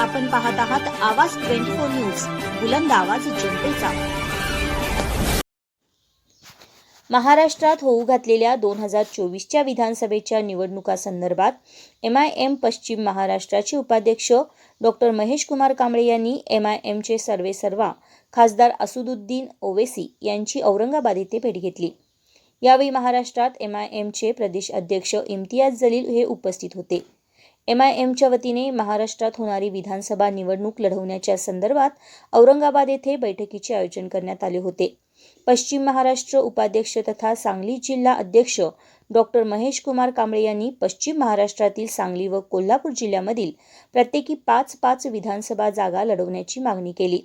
आपण पाहत आहात आवाज ट्वेंटी फोर न्यूज बुलंद आवाज जनतेचा. महाराष्ट्रात होऊ घातलेल्या दोन हजार चोवीसच्या विधानसभेच्या निवडणुकासंदर्भात एम आय एम पश्चिम महाराष्ट्राचे उपाध्यक्ष डॉक्टर महेश कुमार कांबळे यांनी एम आय एमचे सर्वेसर्वा खासदार असुदुद्दीन ओवेसी यांची औरंगाबाद येथे भेट घेतली. यावेळी महाराष्ट्रात एम आय एमचे प्रदेश अध्यक्ष इम्तियाज जलील हे उपस्थित होते. एम आय एमच्या वतीने महाराष्ट्रात होणारी विधानसभा निवडणूक लढवण्याच्या संदर्भात औरंगाबाद येथे बैठकीचे आयोजन करण्यात आले होते. पश्चिम महाराष्ट्र उपाध्यक्ष तथा सांगली जिल्हा अध्यक्ष डॉक्टर महेश कुमार कांबळे यांनी पश्चिम महाराष्ट्रातील सांगली व कोल्हापूर जिल्ह्यामधील प्रत्येकी पाच पाच विधानसभा जागा लढवण्याची मागणी केली.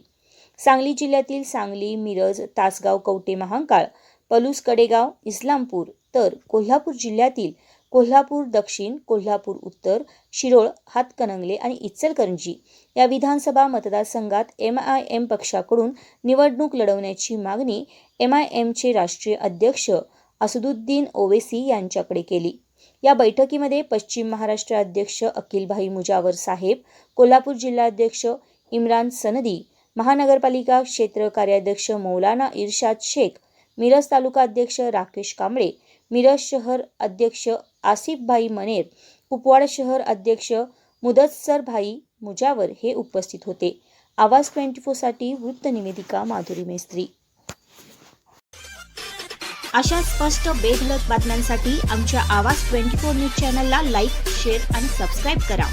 सांगली जिल्ह्यातील सांगली मिरज तासगाव कवटे महांकाळ पलूस कडेगाव इस्लामपूर तर कोल्हापूर जिल्ह्यातील कोल्हापूर दक्षिण कोल्हापूर उत्तर शिरोळ हातकणंगले आणि इचलकरंजी या विधानसभा मतदारसंघात एम आय एम पक्षाकडून निवडणूक लढवण्याची मागणी एम आय एमचे राष्ट्रीय अध्यक्ष असदुद्दीन ओवेसी यांच्याकडे केली. या बैठकीमध्ये पश्चिम महाराष्ट्र अध्यक्ष अखिलभाई मुजावर साहेब कोल्हापूर जिल्हाध्यक्ष इम्रान सनदी महानगरपालिका क्षेत्र कार्याध्यक्ष मौलाना इर्शाद शेख मिरज तालुका अध्यक्ष राकेश कांबळे मिरज शहर अध्यक्ष आसिफभाई मनेर कुपवाड शहर अध्यक्ष मुदतसरभाई मुजावर हे उपस्थित होते. आवाज ट्वेंटी फोरसाठी वृत्तनिवेदिका माधुरी मेस्त्री. अशा स्पष्ट बेधलक बातम्यांसाठी आमच्या आवाज ट्वेंटी फोर न्यूज चॅनलला लाईक शेअर आणि सबस्क्राईब करा.